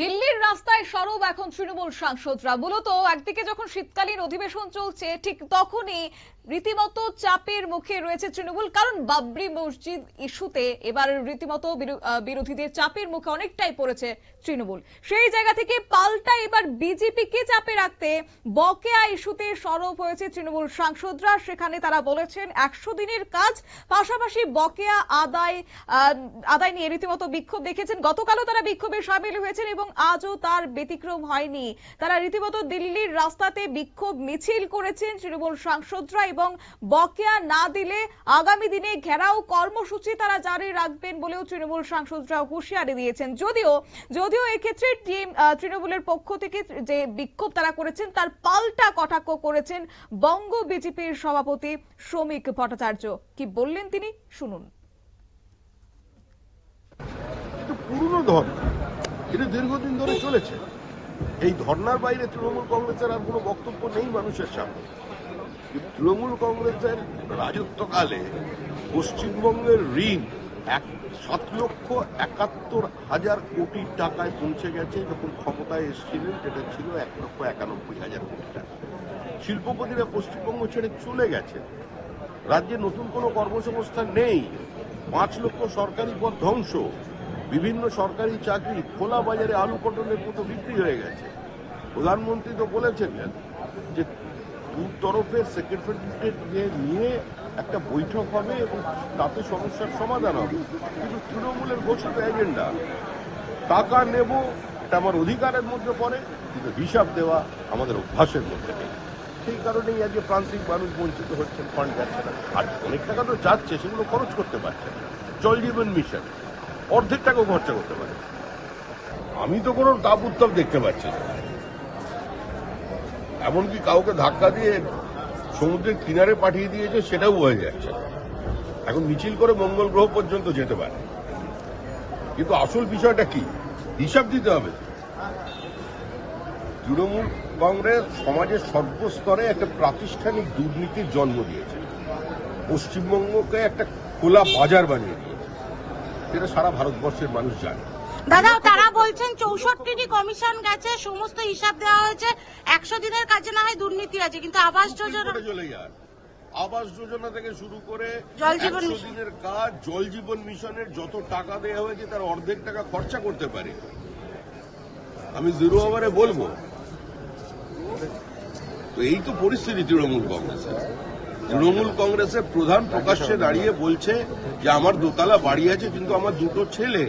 দিল্লির রাস্তায় সরব এখন তৃণমূল সাংসদরা। মূলত একদিকে যখন শীতকালীন অধিবেশন চলছে, ঠিক তখনই রীতিমতো চাপের মুখে রয়েছে তৃণমূল, কারণ বাবরি মসজিদ ইস্যুতে এবার রীতিমতো বিরোধীদের চাপের মুখে অনেকটাই পড়েছে তৃণমূল। সেই জায়গা থেকে পাল্টা এবার বিজেপিকে চাপে রাখতে বকেয়া ইস্যুতে সরব হয়েছে তৃণমূল সাংসদরা। সেখানে তারা বলেছেন, একশো দিনের কাজ, পাশাপাশি বকেয়া আদায় আদায় নিয়ে রীতিমতো বিক্ষোভ দেখেছেন। গতকালও তারা বিক্ষোভে সামিল হয়েছেন এবং আজও তার ব্যতিক্রম হয়নি। তারা রীতিমতো দিল্লির রাস্তাতে বিক্ষোভ মিছিল করেছেন তৃণমূল সাংসদরা এবং বকেয়া না দিলে আগামী দিনে ঘেরাও কর্মসূচি তারা জারি রাখবেন বলেও তৃণমূল সাংসদরা হুঁশিয়ারি দিয়েছেন। যদিও যদিও এক্ষেত্রে টিম তৃণমূলের পক্ষ থেকে যে বিক্ষোভ তারা করেছেন, তার পাল্টা কটাক্ষ করেছেন বঙ্গ বিজেপির সভাপতি শ্রমিক ভট্টাচার্য। কি বললেন তিনি? শুনুন। পুরনো ধর্ম এটা দীর্ঘদিন ধরে চলেছে। এই ধর্নার বাইরে তৃণমূল কংগ্রেসের আর কোনো বক্তব্য নেই মানুষের সামনে। তৃণমূল কংগ্রেসের রাজত্বকালে পশ্চিমবঙ্গের ঋণ এক সাত লক্ষ একাত্তর হাজার কোটি টাকায় পৌঁছে গেছে যখন ক্ষমতায় এসেছিলেন, যেটা ছিল এক লক্ষ একানব্বই হাজার কোটি টাকা। শিল্পপতিরা পশ্চিমবঙ্গ ছেড়ে চলে গেছে রাজ্যে নতুন কোনো কর্মসংস্থান নেই। পাঁচ লক্ষ সরকারি পদ ধ্বংস। বিভিন্ন সরকারি চাকরি খোলা বাজারে আলু পটলের মতো বিক্রি হয়ে গেছে। প্রধানমন্ত্রী তো বলেছেন যে দু তরফের সেক্রেটারিকে নিয়ে একটা বৈঠক হবে এবং তাতে সমস্যার সমাধান হবে। কিন্তু তৃণমূলের ঘোষিত এজেন্ডা টাকা নেব, এটা আমার অধিকারের মধ্যে পড়ে, কিন্তু হিসাব দেওয়া আমাদের অভ্যাসের মধ্যে সেই কারণেই আজকে প্রান্তিক মানুষ বঞ্চিত হচ্ছেন ফান্ড যাচ্ছে না আর অনেক টাকা তো যাচ্ছে, সেগুলো খরচ করতে পারছে না। জল জীবন মিশন। অর্ধেক টাকাও খরচা করতে পারে। আমি তো কোনো তাপ উত্তাপ দেখতে পাচ্ছি না। এমনকি কাউকে ধাক্কা দিয়ে সমুদ্রের কিনারে পাঠিয়ে দিয়েছে সেটাও হয়ে যাচ্ছে এখন মিছিল করে মঙ্গল গ্রহ পর্যন্ত যেতে পারে। কিন্তু আসল বিষয়টা কি? হিসাব দিতে হবে। তৃণমূল কংগ্রেস সমাজের সর্বস্তরে একটা প্রাতিষ্ঠানিক দুর্নীতির জন্ম দিয়েছে। পশ্চিমবঙ্গকে একটা খোলা বাজার বানিয়ে দিয়েছে। সেটা সারা ভারতবর্ষের মানুষ জানে। দাদা তারা বলছেন চৌষট্টিটি কমিশন গেছে সমস্ত হিসাব দেওয়া হয়েছে একশো দিনের কাজে না হয় দুর্নীতি আছে কিন্তু আবাস যোজনা চলে যান। আবাস যোজনা থেকে শুরু করে জল জীবন একশো দিনের কাজ জল জীবন মিশনের যত টাকা দেওয়া হয়েছে তার অর্ধেক টাকা খরচা করতে পারে। আমি জিরো ওভারে বলব। তো এই তো পরিস্থিতি তৃণমূল কংগ্রেসের। তৃণমূল কংগ্রেসের প্রধান প্রকাশ্যে দাঁড়িয়ে বলছে যে আমার দোতলা বাড়ি আছে, কিন্তু আমার দুটো ছেলে।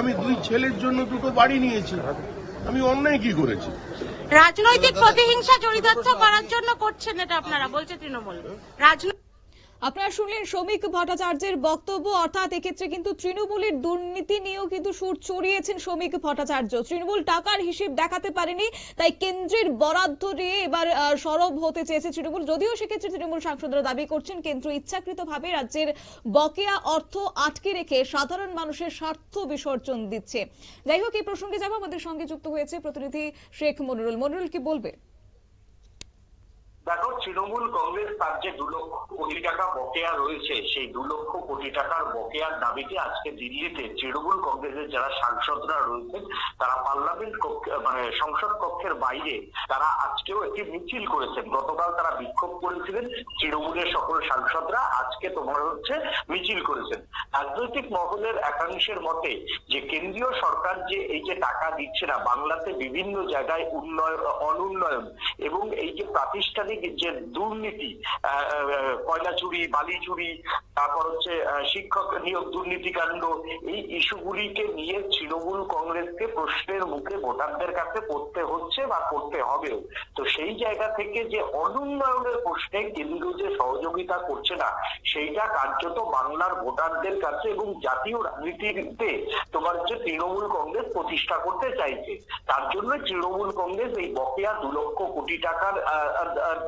আমি দুই ছেলের জন্য দুটো বাড়ি নিয়েছি। আমি অন্যায় কি করেছি? রাজনৈতিক প্রতিহিংসা চরিতার্থ করার জন্য করছেন এটা আপনারা, বলছে তৃণমূল। রাজনৈতিক আপনারা শুনলেন শ্রমিক ভট্টাচার্যের বক্তব্য। অর্থাৎ এক্ষেত্রে কিন্তু তৃণমূলের দুর্নীতি নিয়েও কিন্তু সুর চড়িয়েছেন শ্রমিক ভট্টাচার্য। তৃণমূল টাকার হিসেব দেখাতে পারেনি, তাই কেন্দ্রের বরাদ্দ নিয়ে এবার সরব হতে চেয়েছে তৃণমূল। যদিও সেক্ষেত্রে তৃণমূল সাংসদরা দাবি করছেন, কেন্দ্র ইচ্ছাকৃতভাবে রাজ্যের বকেয়া অর্থ আটকে রেখে সাধারণ মানুষের স্বার্থ বিসর্জন দিচ্ছে। যাই হোক, এই প্রসঙ্গে যাব। আমাদের সঙ্গে যুক্ত হয়েছে প্রতিনিধি শেখ মনিরুল। মনিরুল, কি বলবে দেখো, তৃণমূল কংগ্রেস তার যে দু লক্ষ কোটি টাকা বকেয়া রয়েছে, সেই দু লক্ষ কোটি টাকার বকেয়ার দাবিতে আজকে দিল্লিতে তৃণমূল কংগ্রেসের যারা সাংসদরা রয়েছেন, তারা পার্লামেন্ট মানে সংসদ কক্ষের বাইরে তারা আজকেও একটি মিছিল করেছেন। গতকাল তারা বিক্ষোভ করেছিলেন তৃণমূলের সকল সাংসদরা। আজকে তোমার হচ্ছে মিছিল করেছেন। রাজনৈতিক মহলের একাংশের মতে যে কেন্দ্রীয় সরকার যে এই যে টাকা দিচ্ছে না, বাংলাতে বিভিন্ন জায়গায় উন্নয়ন, অনুন্নয়ন এবং এই যে প্রাতিষ্ঠানিক যে দুর্নীতি কয়লা চুরি, বালি চুরি, তারপর হচ্ছে শিক্ষক নিয়োগ দুর্নীতিকাণ্ড এই ইস্যুগুলিকে নিয়ে তৃণমূল কংগ্রেসকে প্রশ্নের মুখে ভোটারদের কাছে পড়তে হচ্ছে বা করতে হবেও। তো সেই জায়গা থেকে যে অনুন্নয়নের প্রশ্নে কেন্দ্র যে সহযোগিতা করছে না, সেইটা কার্যত বাংলার ভোটারদের কাছে এবং জাতীয় রাজনীতিতে তোমার হচ্ছে তৃণমূল কংগ্রেস প্রতিষ্ঠা করতে চাইছে। তার জন্য তৃণমূল কংগ্রেস এই বকেয়া দু লক্ষ কোটি টাকার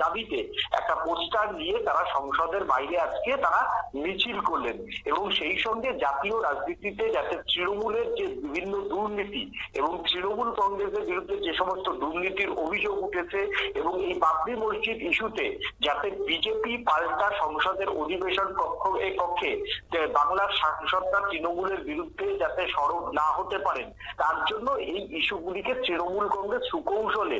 দাবিতে একটা পোস্টার নিয়ে তারা সংসদের বাইরে আজকে তারা মিছিল করলেন এবং সেই সঙ্গে জাতীয় রাজনীতিতে যাতে তৃণমূলের যে বিভিন্ন দুর্নীতি এবং তৃণমূল কংগ্রেসের বিরুদ্ধে যে সমস্ত দুর্নীতির অভিযোগ উঠেছে এবং এই বাবরি মসজিদ ইস্যুতে যাতে বিজেপি পাল্টা সংসদের অধিবেশন কক্ষ এই কক্ষে বাংলার সাংসদরা তৃণমূলের বিরুদ্ধে যাতে সরব না হতে পারেন, তার জন্য এই ইস্যুগুলিকে তৃণমূল কংগ্রেস সুকৌশলে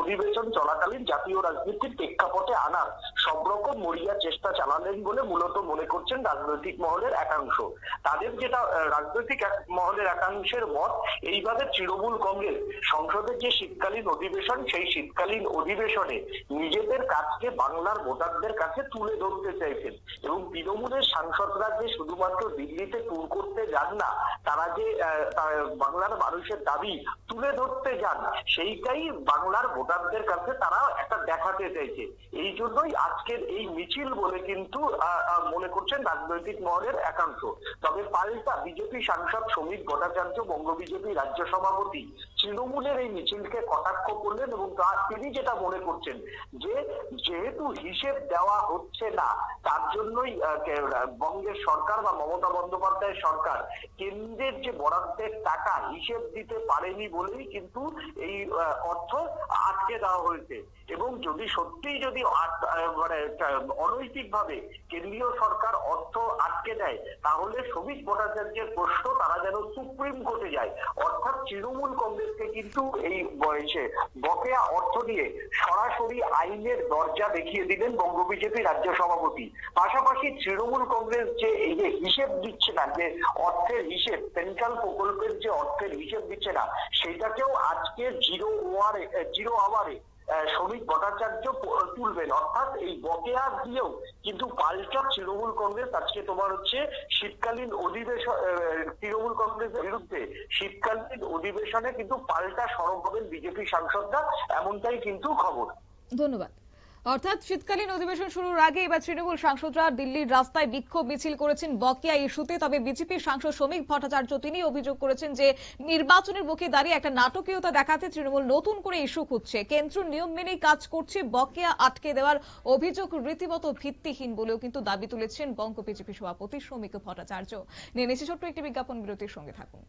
অধিবেশন চলাকালীন জাতীয় রাজনীতির প্রেক্ষাপটে আনার সব রকম মরিয়া চেষ্টা চালালেন বলে মূলত মনে করছেন রাজনৈতিক মহলের একাংশ। তাদের যেটা রাজনৈতিক মহলের একাংশের মত, এইভাবে তৃণমূল কংগ্রেস সংসদের যে শীতকালীন অধিবেশন, সেই শীতকালীন অধিবেশনে নিজেদের কাজকে বাংলার ভোটারদের কাছে তুলে ধরতে চাইছেন। এবং তৃণমূলের সাংসদরা যে শুধুমাত্র দিল্লিতে ট্যুর করতে যান না তারা যে বাংলার মানুষের দাবি তুলে ধরতে যান, সেইটাই বাংলার ভোটারদের কাছে তারা একটা দেখাতে চাইছে। এই জন্যই আজকের এই মিছিল বলে কিন্তু মনে করছেন রাজনৈতিক মহলের একাংশ। তবে পাল্টা বিজেপি সাংসদ শ্রমিক ভট্টাচার্য, বঙ্গ বিজেপি রাজ্য সভাপতি তৃণমূলের এই মিছিলকে কটাক্ষ করলেন এবং তা তিনি যেটা মনে করছেন যে যেহেতু হিসেব দেওয়া হচ্ছে না, তার জন্যই বঙ্গের সরকার বা মমতা বন্দ্যোপাধ্যায়ের সরকার কেন্দ্রের যে বরাদ্দের টাকা হিসেব দিতে পারেনি বলেই কিন্তু এই অর্থ আটকে দেওয়া হয়েছে। এবং যদি সত্যিই যদি মানে অনৈতিক ভাবে কেন্দ্রীয় সরকার অর্থ আটকে দেয়, তাহলে শ্রমিক ভট্টাচার্যের প্রশ্ন, তারা যেন সুপ্রিম কোর্টে যায়। অর্থাৎ তৃণমূল কংগ্রেসকে কিন্তু এই বয়সে বকেয়া অর্থ নিয়ে সরাসরি আইনের দরজা দেখিয়ে দিলেন বঙ্গ বিজেপি রাজ্য সভাপতি। পাশাপাশি তৃণমূল কংগ্রেস যে এই যে হিসেব দিচ্ছে না, যে অর্থের হিসেব, সেন্ট্রাল প্রকল্পের যে অর্থের হিসেব দিচ্ছে না, সেটাকেও আজকে জিরো ওয়ারে, জিরো আওয়ারে শ্রমিক ভট্টাচার্য তুলবেন। অর্থাৎ এই বকেয়া দিয়েও কিন্তু পাল্টা তৃণমূল কংগ্রেস, আজকে তোমার হচ্ছে শীতকালীন অধিবেশন তৃণমূল কংগ্রেসের বিরুদ্ধে শীতকালীন অধিবেশনে কিন্তু পাল্টা সরব হবেন বিজেপি সাংসদরা, এমনটাই কিন্তু খবর। ধন্যবাদ। অর্থাৎ শীতকালীন অধিবেশন শুরুর আগে এবার তৃণমূল সাংসদরা দিল্লির রাস্তায় বিক্ষোভ মিছিল করেছেন বকেয়া ইস্যুতে। তবে বিজেপির সাংসদ শ্রমিক ভট্টাচার্য তিনি অভিযোগ করেছেন যে নির্বাচনের মুখে দাঁড়িয়ে একটা নাটকীয়তা দেখাতে তৃণমূল নতুন করে ইস্যু খুঁজছে। কেন্দ্র নিয়ম মেনেই কাজ করছে, বকেয়া আটকে দেওয়ার অভিযোগ রীতিমতো ভিত্তিহীন বলেও কিন্তু দাবি তুলেছেন বঙ্গ বিজেপি সভাপতি শ্রমিক ভট্টাচার্য। নিয়ে নিচ্ছে ছোট্ট একটি বিজ্ঞাপন বিরতির সঙ্গে থাকুন।